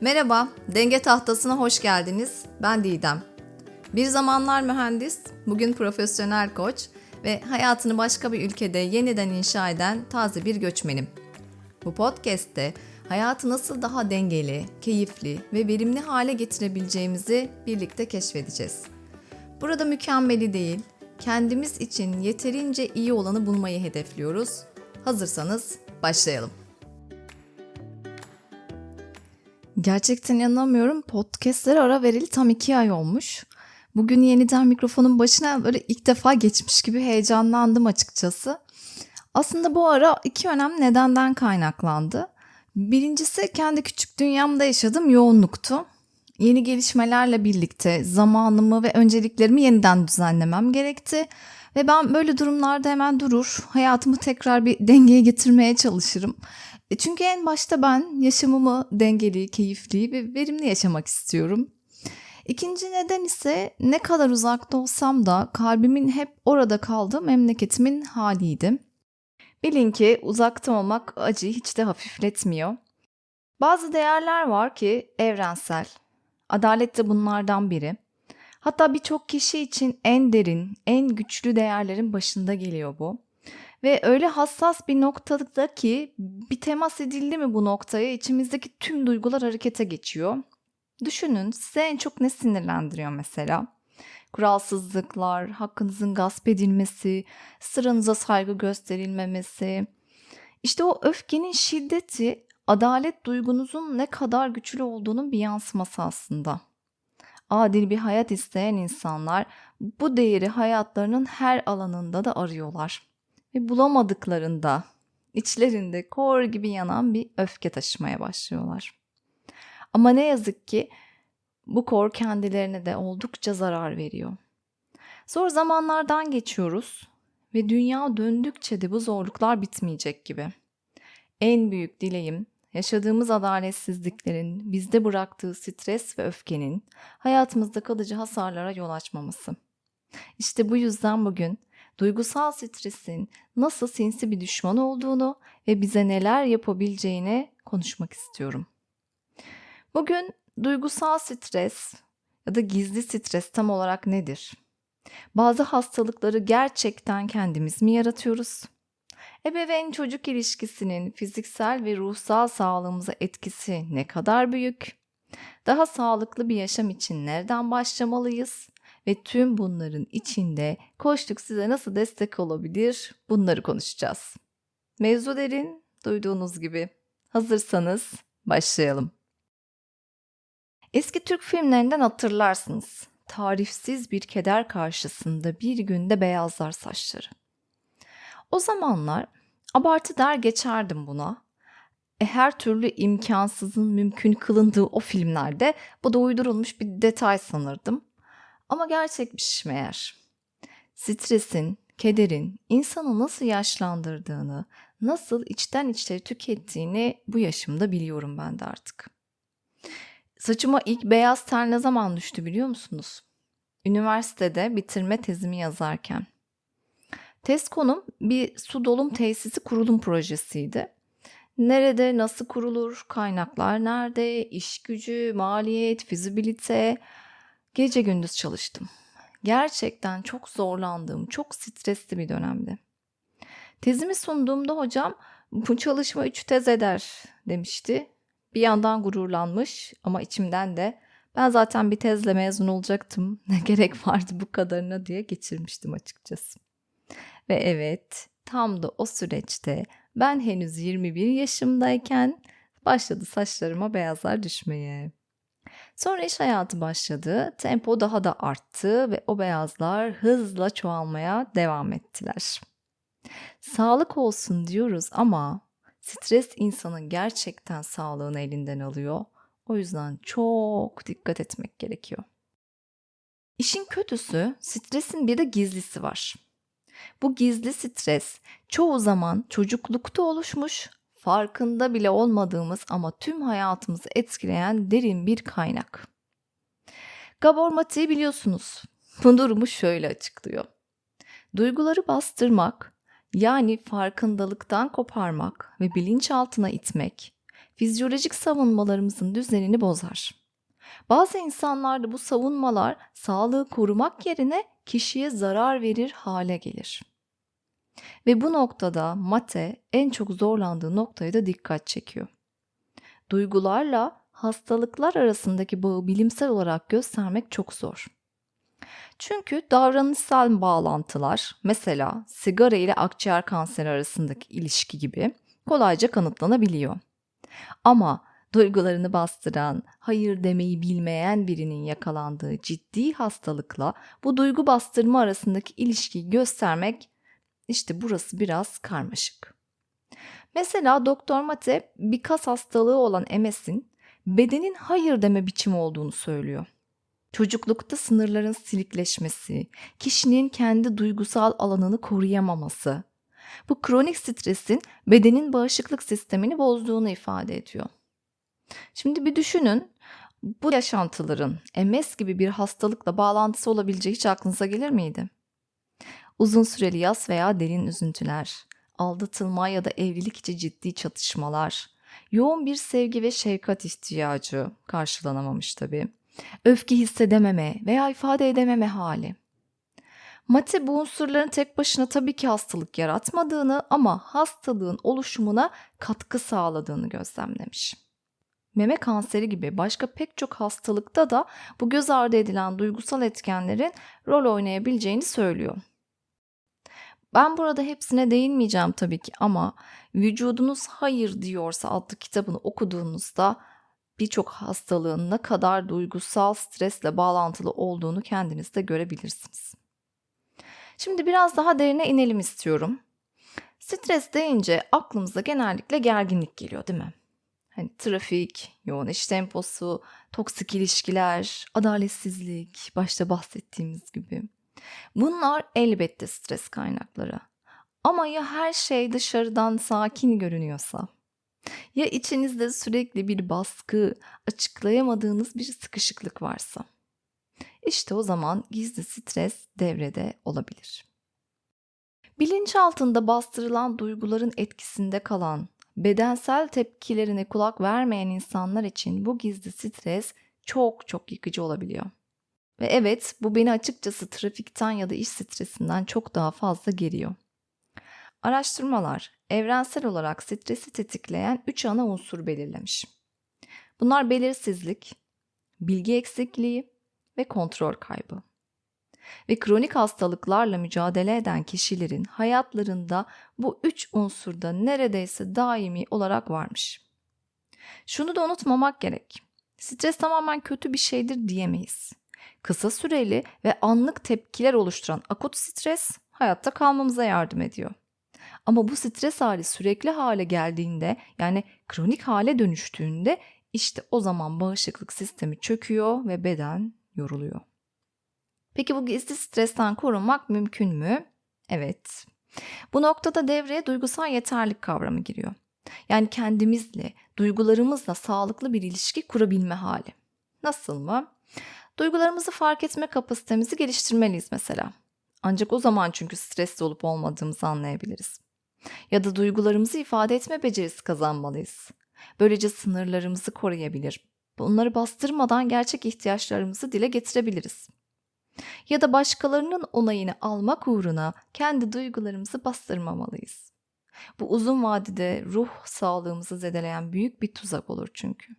Merhaba, Denge Tahtası'na hoş geldiniz. Ben Didem. Bir zamanlar mühendis, bugün profesyonel koç ve hayatını başka bir ülkede yeniden inşa eden taze bir göçmenim. Bu podcast'te hayatı nasıl daha dengeli, keyifli ve verimli hale getirebileceğimizi birlikte keşfedeceğiz. Burada mükemmeli değil, kendimiz için yeterince iyi olanı bulmayı hedefliyoruz. Hazırsanız başlayalım. Gerçekten inanamıyorum. Podcastlere ara verili tam iki ay olmuş. Bugün yeniden mikrofonun başına böyle ilk defa geçmiş gibi heyecanlandım açıkçası. Aslında bu ara iki önemli nedenden kaynaklandı. Birincisi kendi küçük dünyamda yaşadığım yoğunluktu. Yeni gelişmelerle birlikte zamanımı ve önceliklerimi yeniden düzenlemem gerekti. Ve ben böyle durumlarda hemen durur, hayatımı tekrar bir dengeye getirmeye çalışırım. E çünkü en başta ben yaşamımı dengeli, keyifli ve verimli yaşamak istiyorum. İkinci neden ise ne kadar uzakta olsam da kalbimin hep orada kaldığı memleketimin haliydi. Bilin ki uzakta olmak acıyı hiç de hafifletmiyor. Bazı değerler var ki evrensel. Adalet de bunlardan biri. Hatta birçok kişi için en derin, en güçlü değerlerin başında geliyor bu. Ve öyle hassas bir noktada ki bir temas edildi mi bu noktaya içimizdeki tüm duygular harekete geçiyor. Düşünün size en çok ne sinirlendiriyor mesela? Kuralsızlıklar, hakkınızın gasp edilmesi, sıranıza saygı gösterilmemesi. İşte o öfkenin şiddeti adalet duygunuzun ne kadar güçlü olduğunun bir yansıması aslında. Adil bir hayat isteyen insanlar bu değeri hayatlarının her alanında da arıyorlar ve bulamadıklarında içlerinde kor gibi yanan bir öfke taşımaya başlıyorlar. Ama ne yazık ki bu kor kendilerine de oldukça zarar veriyor. Zor zamanlardan geçiyoruz ve dünya döndükçe de bu zorluklar bitmeyecek gibi. En büyük dileğim yaşadığımız adaletsizliklerin bizde bıraktığı stres ve öfkenin hayatımızda kalıcı hasarlara yol açmaması. İşte bu yüzden bugün duygusal stresin nasıl sinsi bir düşman olduğunu ve bize neler yapabileceğini konuşmak istiyorum. Bugün duygusal stres ya da gizli stres tam olarak nedir? Bazı hastalıkları gerçekten kendimiz mi yaratıyoruz? Ebeveyn çocuk ilişkisinin fiziksel ve ruhsal sağlığımıza etkisi ne kadar büyük? Daha sağlıklı bir yaşam için nereden başlamalıyız? Ve tüm bunların içinde koçluk size nasıl destek olabilir? Bunları konuşacağız. Mevzu derin, duyduğunuz gibi. Hazırsanız başlayalım. Eski Türk filmlerinden hatırlarsınız. Tarifsiz bir keder karşısında bir günde beyazlar saçları. O zamanlar abartı der geçerdim buna. E, her türlü imkansızın mümkün kılındığı o filmlerde bu da uydurulmuş bir detay sanırdım. Ama gerçekmiş meğer. Stresin, kederin insanı nasıl yaşlandırdığını, nasıl içten içleri tükettiğini bu yaşımda biliyorum ben de artık. Saçıma ilk beyaz ter ne zaman düştü biliyor musunuz? Üniversitede bitirme tezimi yazarken. Test konum bir su dolum tesisi kurulum projesiydi. Nerede, nasıl kurulur, kaynaklar nerede, iş gücü, maliyet, fizibilite, Gece gündüz çalıştım. Gerçekten çok zorlandığım, çok stresli bir dönemdi. Tezimi sunduğumda hocam bu çalışma üç tez eder demişti. Bir yandan gururlanmış ama içimden de ben zaten bir tezle mezun olacaktım. Ne gerek vardı bu kadarına diye geçirmiştim açıkçası. Ve evet tam da o süreçte ben henüz 21 yaşımdayken başladı saçlarıma beyazlar düşmeye. Sonra iş hayatı başladı. Tempo daha da arttı ve o beyazlar hızla çoğalmaya devam ettiler. Sağlık olsun diyoruz ama stres insanın gerçekten sağlığını elinden alıyor. O yüzden çok dikkat etmek gerekiyor. İşin kötüsü stresin bir de gizlisi var. Bu gizli stres çoğu zaman çocuklukta oluşmuş farkında bile olmadığımız ama tüm hayatımızı etkileyen derin bir kaynak. Gabor Mate'yi biliyorsunuz. Bu durumu şöyle açıklıyor. Duyguları bastırmak, yani farkındalıktan koparmak ve bilinçaltına itmek, fizyolojik savunmalarımızın düzenini bozar. Bazı insanlarda bu savunmalar sağlığı korumak yerine kişiye zarar verir hale gelir. Ve bu noktada Mate en çok zorlandığı noktaya da dikkat çekiyor. Duygularla hastalıklar arasındaki bağı bilimsel olarak göstermek çok zor. Çünkü davranışsal bağlantılar, mesela sigara ile akciğer kanseri arasındaki ilişki gibi kolayca kanıtlanabiliyor. Ama duygularını bastıran, hayır demeyi bilmeyen birinin yakalandığı ciddi hastalıkla bu duygu bastırma arasındaki ilişkiyi göstermek işte burası biraz karmaşık. Mesela Doktor Mate bir kas hastalığı olan MS'in bedenin hayır deme biçimi olduğunu söylüyor. Çocuklukta sınırların silikleşmesi, kişinin kendi duygusal alanını koruyamaması, bu kronik stresin bedenin bağışıklık sistemini bozduğunu ifade ediyor. Şimdi bir düşünün, bu yaşantıların MS gibi bir hastalıkla bağlantısı olabileceği hiç aklınıza gelir miydi? Uzun süreli yas veya derin üzüntüler, aldatılma ya da evlilik içi ciddi çatışmalar, yoğun bir sevgi ve şefkat ihtiyacı karşılanamamış tabii öfke hissedememe veya ifade edememe hali. Mate bu unsurların tek başına tabii ki hastalık yaratmadığını ama hastalığın oluşumuna katkı sağladığını gözlemlemiş. Meme kanseri gibi başka pek çok hastalıkta da bu göz ardı edilen duygusal etkenlerin rol oynayabileceğini söylüyor. Ben burada hepsine değinmeyeceğim tabii ki ama Vücudunuz Hayır Diyorsa adlı kitabını okuduğunuzda birçok hastalığın ne kadar duygusal stresle bağlantılı olduğunu kendiniz de görebilirsiniz. Şimdi biraz daha derine inelim istiyorum. Stres deyince aklımıza genellikle gerginlik geliyor değil mi? Hani trafik, yoğun iş temposu, toksik ilişkiler, adaletsizlik, başta bahsettiğimiz gibi. Bunlar elbette stres kaynakları. Ama ya her şey dışarıdan sakin görünüyorsa? Ya içinizde sürekli bir baskı, açıklayamadığınız bir sıkışıklık varsa? İşte o zaman gizli stres devrede olabilir. Bilinç altında bastırılan duyguların etkisinde kalan, bedensel tepkilerine kulak vermeyen insanlar için bu gizli stres çok çok yıkıcı olabiliyor. Ve evet bu beni açıkçası trafikten ya da iş stresinden çok daha fazla geriyor. Araştırmalar evrensel olarak stresi tetikleyen 3 ana unsur belirlemiş. Bunlar belirsizlik, bilgi eksikliği ve kontrol kaybı. Ve kronik hastalıklarla mücadele eden kişilerin hayatlarında bu üç unsurda neredeyse daimi olarak varmış. Şunu da unutmamak gerek. Stres tamamen kötü bir şeydir diyemeyiz. Kısa süreli ve anlık tepkiler oluşturan akut stres hayatta kalmamıza yardım ediyor. Ama bu stres hali sürekli hale geldiğinde yani kronik hale dönüştüğünde işte o zaman bağışıklık sistemi çöküyor ve beden yoruluyor. Peki bu gizli stresten korunmak mümkün mü? Evet. Bu noktada devreye duygusal yeterlik kavramı giriyor. Yani kendimizle, duygularımızla sağlıklı bir ilişki kurabilme hali. Nasıl mı? Duygularımızı fark etme kapasitemizi geliştirmeliyiz mesela. Ancak o zaman çünkü stresli olup olmadığımızı anlayabiliriz. Ya da duygularımızı ifade etme becerisi kazanmalıyız. Böylece sınırlarımızı koruyabilir. Bunları bastırmadan gerçek ihtiyaçlarımızı dile getirebiliriz. Ya da başkalarının onayını almak uğruna kendi duygularımızı bastırmamalıyız. Bu uzun vadede ruh sağlığımızı zedeleyen büyük bir tuzak olur çünkü.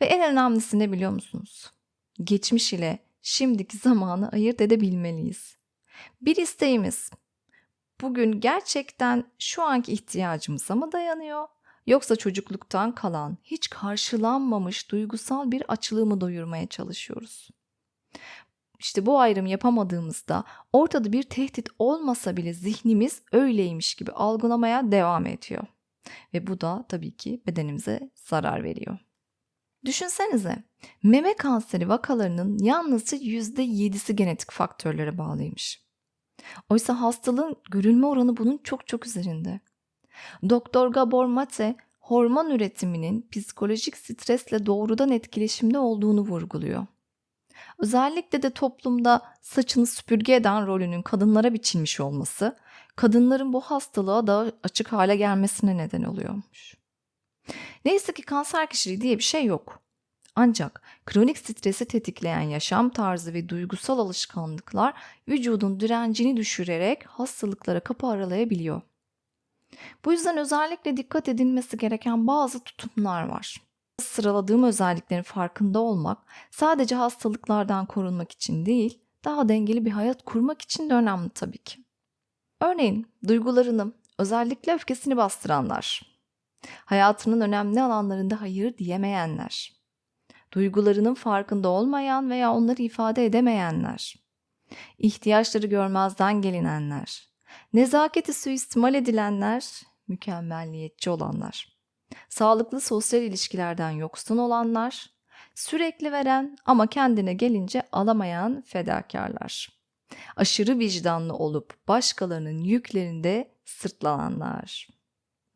Ve en önemlisi ne biliyor musunuz? Geçmiş ile şimdiki zamanı ayırt edebilmeliyiz. Bir isteğimiz bugün gerçekten şu anki ihtiyacımıza mı dayanıyor? Yoksa çocukluktan kalan, hiç karşılanmamış duygusal bir açlığı mı doyurmaya çalışıyoruz? İşte bu ayrım yapamadığımızda ortada bir tehdit olmasa bile zihnimiz öyleymiş gibi algılamaya devam ediyor. Ve bu da tabii ki bedenimize zarar veriyor. Düşünsenize meme kanseri vakalarının yalnızca %7'si genetik faktörlere bağlıymış. Oysa hastalığın görülme oranı bunun çok çok üzerinde. Doktor Gabor Mate hormon üretiminin psikolojik stresle doğrudan etkileşimde olduğunu vurguluyor. Özellikle de toplumda saçını süpürge eden rolünün kadınlara biçilmiş olması, kadınların bu hastalığa daha açık hale gelmesine neden oluyormuş. Neyse ki kanser kişiliği diye bir şey yok. Ancak kronik stresi tetikleyen yaşam tarzı ve duygusal alışkanlıklar vücudun direncini düşürerek hastalıklara kapı aralayabiliyor. Bu yüzden özellikle dikkat edilmesi gereken bazı tutumlar var. Sıraladığım özelliklerin farkında olmak sadece hastalıklardan korunmak için değil, daha dengeli bir hayat kurmak için de önemli tabii ki. Örneğin duygularını, özellikle öfkesini bastıranlar, hayatının önemli alanlarında hayır diyemeyenler, duygularının farkında olmayan veya onları ifade edemeyenler, ihtiyaçları görmezden gelinenler, nezaketi suistimal edilenler, mükemmelliyetçi olanlar, sağlıklı sosyal ilişkilerden yoksun olanlar, sürekli veren ama kendine gelince alamayan fedakarlar. Aşırı vicdanlı olup başkalarının yüklerinde sırtlananlar.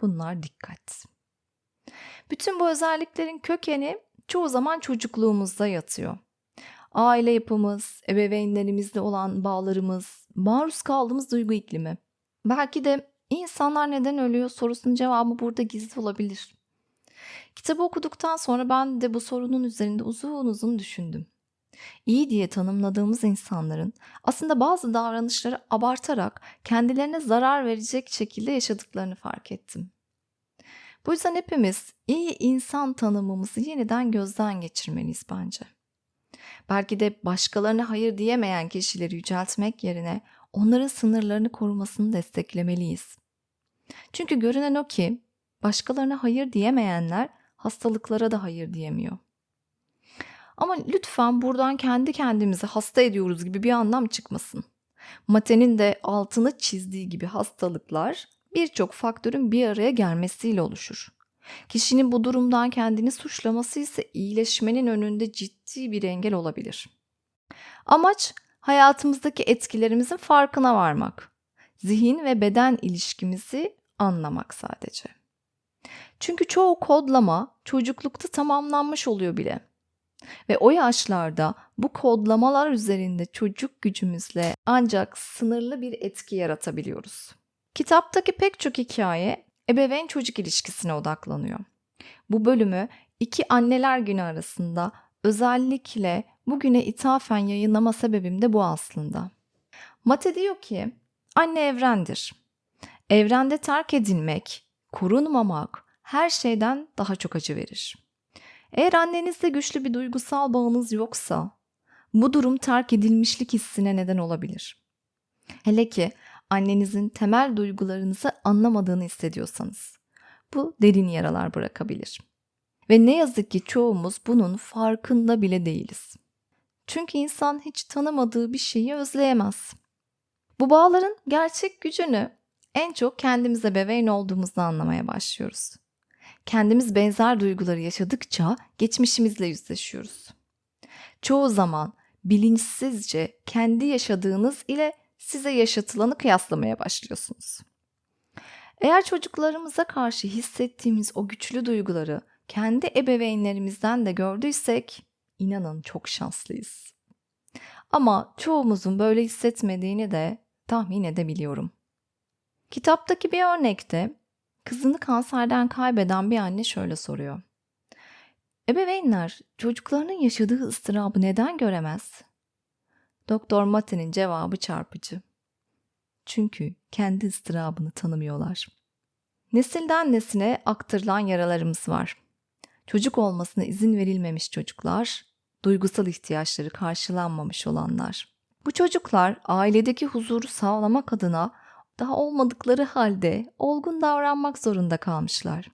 Bunlar dikkat. Bütün bu özelliklerin kökeni çoğu zaman çocukluğumuzda yatıyor. Aile yapımız, ebeveynlerimizle olan bağlarımız, maruz kaldığımız duygu iklimi. Belki de insanlar neden ölüyor sorusunun cevabı burada gizli olabilir. Kitabı okuduktan sonra ben de bu sorunun üzerinde uzun uzun düşündüm. İyi diye tanımladığımız insanların aslında bazı davranışları abartarak kendilerine zarar verecek şekilde yaşadıklarını fark ettim. Bu yüzden hepimiz iyi insan tanımımızı yeniden gözden geçirmeliyiz bence. Belki de başkalarına hayır diyemeyen kişileri yüceltmek yerine onların sınırlarını korumasını desteklemeliyiz. Çünkü görünen o ki başkalarına hayır diyemeyenler hastalıklara da hayır diyemiyor. Ama lütfen buradan kendi kendimizi hasta ediyoruz gibi bir anlam çıkmasın. Mate'nin de altını çizdiği gibi hastalıklar birçok faktörün bir araya gelmesiyle oluşur. Kişinin bu durumdan kendini suçlaması ise iyileşmenin önünde ciddi bir engel olabilir. Amaç hayatımızdaki etkilerimizin farkına varmak. Zihin ve beden ilişkimizi anlamak sadece. Çünkü çoğu kodlama çocuklukta tamamlanmış oluyor bile. Ve o yaşlarda bu kodlamalar üzerinde çocuk gücümüzle ancak sınırlı bir etki yaratabiliyoruz. Kitaptaki pek çok hikaye ebeveyn çocuk ilişkisine odaklanıyor. Bu bölümü iki anneler günü arasında özellikle bugüne ithafen yayınlama sebebim de bu aslında. Mate diyor ki anne evrendir. Evrende terk edilmek, korunmamak her şeyden daha çok acı verir. Eğer annenizle güçlü bir duygusal bağınız yoksa bu durum terk edilmişlik hissine neden olabilir. Hele ki annenizin temel duygularınızı anlamadığını hissediyorsanız. Bu derin yaralar bırakabilir. Ve ne yazık ki çoğumuz bunun farkında bile değiliz. Çünkü insan hiç tanımadığı bir şeyi özleyemez. Bu bağların gerçek gücünü en çok kendimize bebeğin olduğumuzda anlamaya başlıyoruz. Kendimiz benzer duyguları yaşadıkça geçmişimizle yüzleşiyoruz. Çoğu zaman bilinçsizce kendi yaşadığınız ile size yaşatılanı kıyaslamaya başlıyorsunuz. Eğer çocuklarımıza karşı hissettiğimiz o güçlü duyguları kendi ebeveynlerimizden de gördüysek inanın çok şanslıyız. Ama çoğumuzun böyle hissetmediğini de tahmin edebiliyorum. Kitaptaki bir örnekte kızını kanserden kaybeden bir anne şöyle soruyor. Ebeveynler çocuklarının yaşadığı ıstırabı neden göremez? Doktor Mate'nin cevabı çarpıcı. Çünkü kendi ıstırabını tanımıyorlar. Nesilden nesine aktarılan yaralarımız var. Çocuk olmasına izin verilmemiş çocuklar, duygusal ihtiyaçları karşılanmamış olanlar. Bu çocuklar ailedeki huzuru sağlamak adına daha olmadıkları halde olgun davranmak zorunda kalmışlar.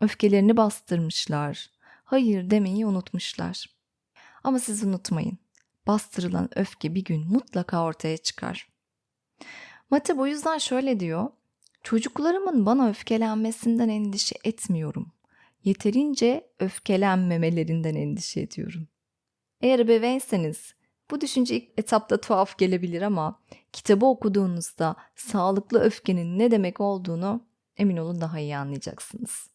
Öfkelerini bastırmışlar. Hayır demeyi unutmuşlar. Ama siz unutmayın bastırılan öfke bir gün mutlaka ortaya çıkar. Mate bu yüzden şöyle diyor. Çocuklarımın bana öfkelenmesinden endişe etmiyorum. Yeterince öfkelenmemelerinden endişe ediyorum. Eğer ebeveynseniz bu düşünce ilk etapta tuhaf gelebilir ama kitabı okuduğunuzda sağlıklı öfkenin ne demek olduğunu emin olun daha iyi anlayacaksınız.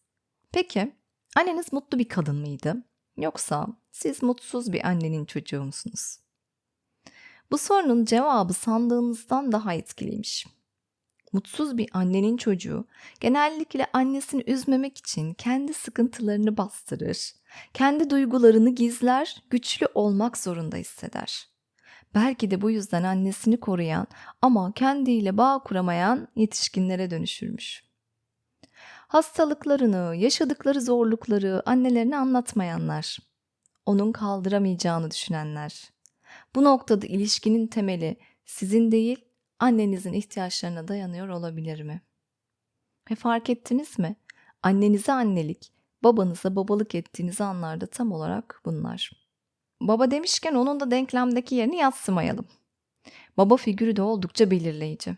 Peki anneniz mutlu bir kadın mıydı? Yoksa siz mutsuz bir annenin çocuğu musunuz? Bu sorunun cevabı sandığınızdan daha etkiliymiş. Mutsuz bir annenin çocuğu genellikle annesini üzmemek için kendi sıkıntılarını bastırır, kendi duygularını gizler, güçlü olmak zorunda hisseder. Belki de bu yüzden annesini koruyan ama kendiyle bağ kuramayan yetişkinlere dönüşürmüş. Hastalıklarını, yaşadıkları zorlukları annelerine anlatmayanlar, onun kaldıramayacağını düşünenler. Bu noktada ilişkinin temeli sizin değil, annenizin ihtiyaçlarına dayanıyor olabilir mi? Ve fark ettiniz mi? Annenize annelik, babanıza babalık ettiğiniz anlarda tam olarak bunlar. Baba demişken onun da denklemdeki yerini yatsımayalım. Baba figürü de oldukça belirleyici.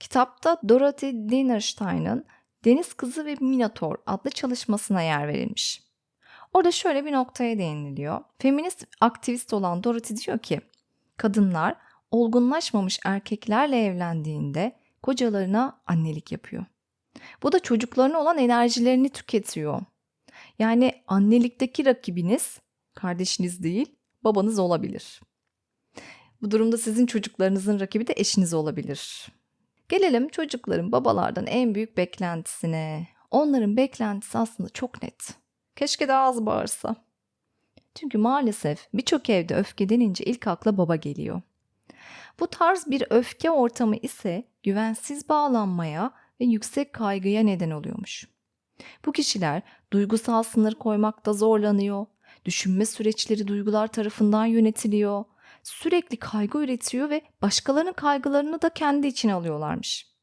Kitapta Dorothy Dinnerstein'ın Deniz Kızı ve Minotaur adlı çalışmasına yer verilmiş. Orada şöyle bir noktaya değiniliyor. Feminist aktivist olan Dorothy diyor ki, kadınlar olgunlaşmamış erkeklerle evlendiğinde kocalarına annelik yapıyor. Bu da çocuklarına olan enerjilerini tüketiyor. Yani annelikteki rakibiniz kardeşiniz değil, babanız olabilir. Bu durumda sizin çocuklarınızın rakibi de eşiniz olabilir. Gelelim çocukların babalardan en büyük beklentisine. Onların beklentisi aslında çok net. Keşke daha az bağırsa. Çünkü maalesef birçok evde öfke denince ilk akla baba geliyor. Bu tarz bir öfke ortamı ise güvensiz bağlanmaya ve yüksek kaygıya neden oluyormuş. Bu kişiler duygusal sınır koymakta zorlanıyor, düşünme süreçleri duygular tarafından yönetiliyor, sürekli kaygı üretiyor ve başkalarının kaygılarını da kendi içine alıyorlarmış.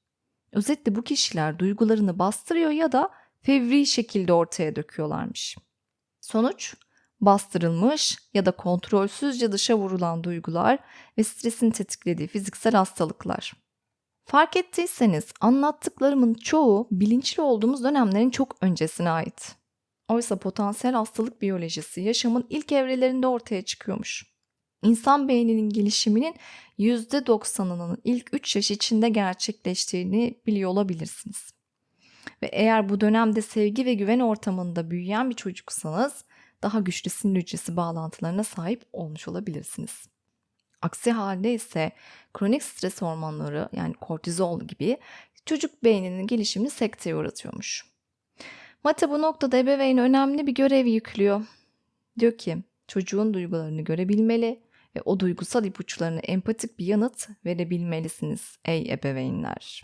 Özetle bu kişiler duygularını bastırıyor ya da fevri şekilde ortaya döküyorlarmış. Sonuç bastırılmış ya da kontrolsüzce dışa vurulan duygular ve stresin tetiklediği fiziksel hastalıklar. Fark ettiyseniz anlattıklarımın çoğu bilinçli olduğumuz dönemlerin çok öncesine ait. Oysa potansiyel hastalık biyolojisi yaşamın ilk evrelerinde ortaya çıkıyormuş. İnsan beyninin gelişiminin %90'ının ilk 3 yaş içinde gerçekleştiğini biliyor olabilirsiniz. Ve eğer bu dönemde sevgi ve güven ortamında büyüyen bir çocuksanız daha güçlü sinir hücresi bağlantılarına sahip olmuş olabilirsiniz. Aksi halde ise kronik stres hormonları yani kortizol gibi çocuk beyninin gelişimini sekteye uğratıyormuş. Mate bu noktada ebeveyn önemli bir görev yüklüyor. Diyor ki çocuğun duygularını görebilmeli ve o duygusal ipuçlarına empatik bir yanıt verebilmelisiniz ey ebeveynler.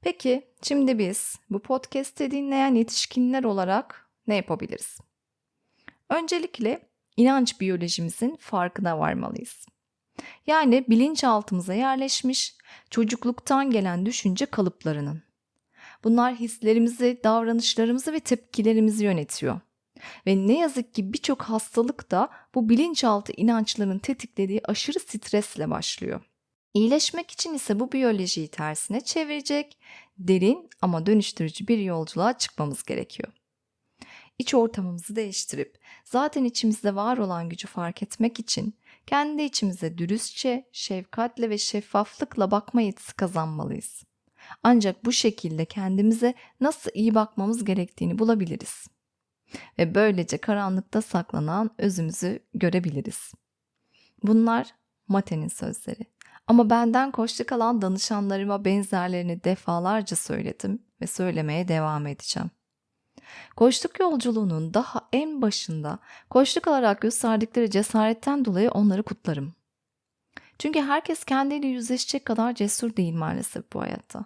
Peki şimdi biz bu podcast'i dinleyen yetişkinler olarak ne yapabiliriz? Öncelikle inanç biyolojimizin farkına varmalıyız. Yani bilinçaltımıza yerleşmiş çocukluktan gelen düşünce kalıplarının. Bunlar hislerimizi, davranışlarımızı ve tepkilerimizi yönetiyor. Ve ne yazık ki birçok hastalık da bu bilinçaltı inançların tetiklediği aşırı stresle başlıyor. İyileşmek için ise bu biyolojiyi tersine çevirecek, derin ama dönüştürücü bir yolculuğa çıkmamız gerekiyor. İç ortamımızı değiştirip zaten içimizde var olan gücü fark etmek için kendi içimize dürüstçe, şefkatle ve şeffaflıkla bakma yetisi kazanmalıyız. Ancak bu şekilde kendimize nasıl iyi bakmamız gerektiğini bulabiliriz. Ve böylece karanlıkta saklanan özümüzü görebiliriz. Bunlar Mate'nin sözleri. Ama benden koştu kalan danışanlarıma benzerlerini defalarca söyledim ve söylemeye devam edeceğim. Koçluk yolculuğunun daha en başında koçluk alarak gösterdikleri cesaretten dolayı onları kutlarım. Çünkü herkes kendiyle yüzleşecek kadar cesur değil maalesef bu hayatta.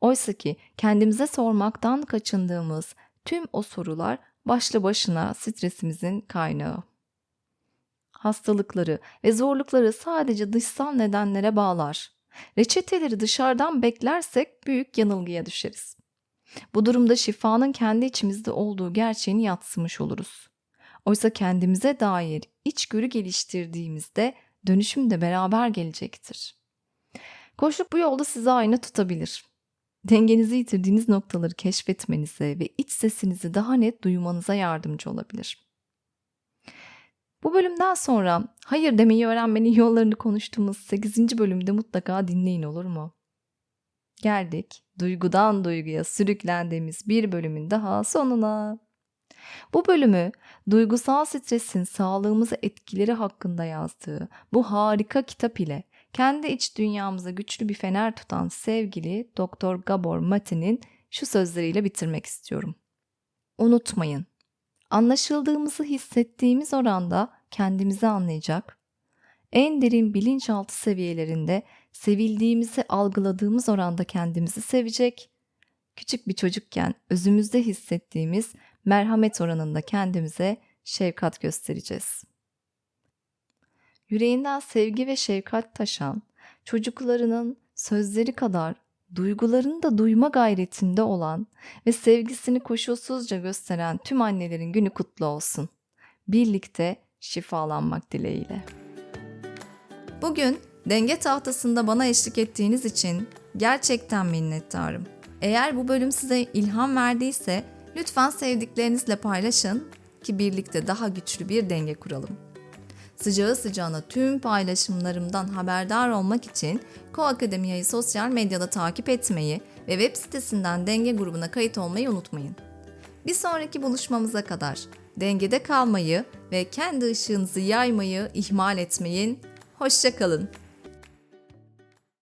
Oysa ki kendimize sormaktan kaçındığımız tüm o sorular başlı başına stresimizin kaynağı. Hastalıkları ve zorlukları sadece dışsal nedenlere bağlar. Reçeteleri dışarıdan beklersek büyük yanılgıya düşeriz. Bu durumda şifanın kendi içimizde olduğu gerçeğini yatsımış oluruz. Oysa kendimize dair içgörü geliştirdiğimizde dönüşüm de beraber gelecektir. Koşluk bu yolda size ayna tutabilir. Dengenizi yitirdiğiniz noktaları keşfetmenize ve iç sesinizi daha net duymanıza yardımcı olabilir. Bu bölümden sonra hayır demeyi öğrenmenin yollarını konuştuğumuz 8. bölümde mutlaka dinleyin olur mu? Geldik duygudan duyguya sürüklendiğimiz bir bölümün daha sonuna. Bu bölümü duygusal stresin sağlığımıza etkileri hakkında yazdığı bu harika kitap ile kendi iç dünyamıza güçlü bir fener tutan sevgili Doktor Gabor Mate'nin şu sözleriyle bitirmek istiyorum. Unutmayın, anlaşıldığımızı hissettiğimiz oranda kendimizi anlayacak, en derin bilinçaltı seviyelerinde sevildiğimizi algıladığımız oranda kendimizi sevecek, küçük bir çocukken özümüzde hissettiğimiz merhamet oranında kendimize şefkat göstereceğiz. Yüreğinden sevgi ve şefkat taşan, çocuklarının sözleri kadar duygularını da duyma gayretinde olan ve sevgisini koşulsuzca gösteren tüm annelerin günü kutlu olsun. Birlikte şifalanmak dileğiyle. Bugün denge tahtasında bana eşlik ettiğiniz için gerçekten minnettarım. Eğer bu bölüm size ilham verdiyse lütfen sevdiklerinizle paylaşın ki birlikte daha güçlü bir denge kuralım. Sıcağı sıcağına tüm paylaşımlarımdan haberdar olmak için Ko Akademiya'yı sosyal medyada takip etmeyi ve web sitesinden denge grubuna kayıt olmayı unutmayın. Bir sonraki buluşmamıza kadar dengede kalmayı ve kendi ışığınızı yaymayı ihmal etmeyin. Hoşçakalın.